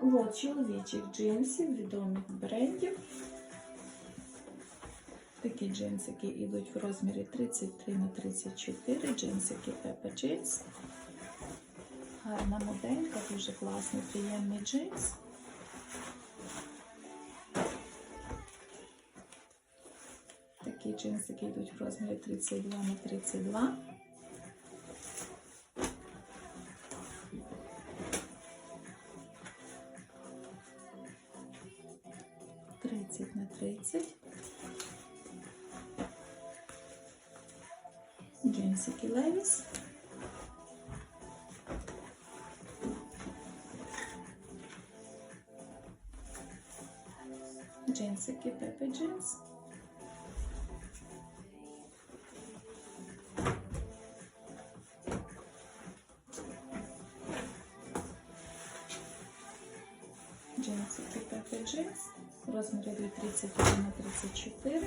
От чоловічих джинсів, відомих брендів. Такі джинсики йдуть в розмірі 33 на 34, джинсики Peppa Jeans. Гарна моделька, дуже класний, приємний джинс. Такі джинсики йдуть в розмірі 32 на 32. Тридцять на тридцять. Джинсики Левіс. Джинсики Пепе Джинс. Джинсики Пепе Джинс. Розмір від 33 на 34.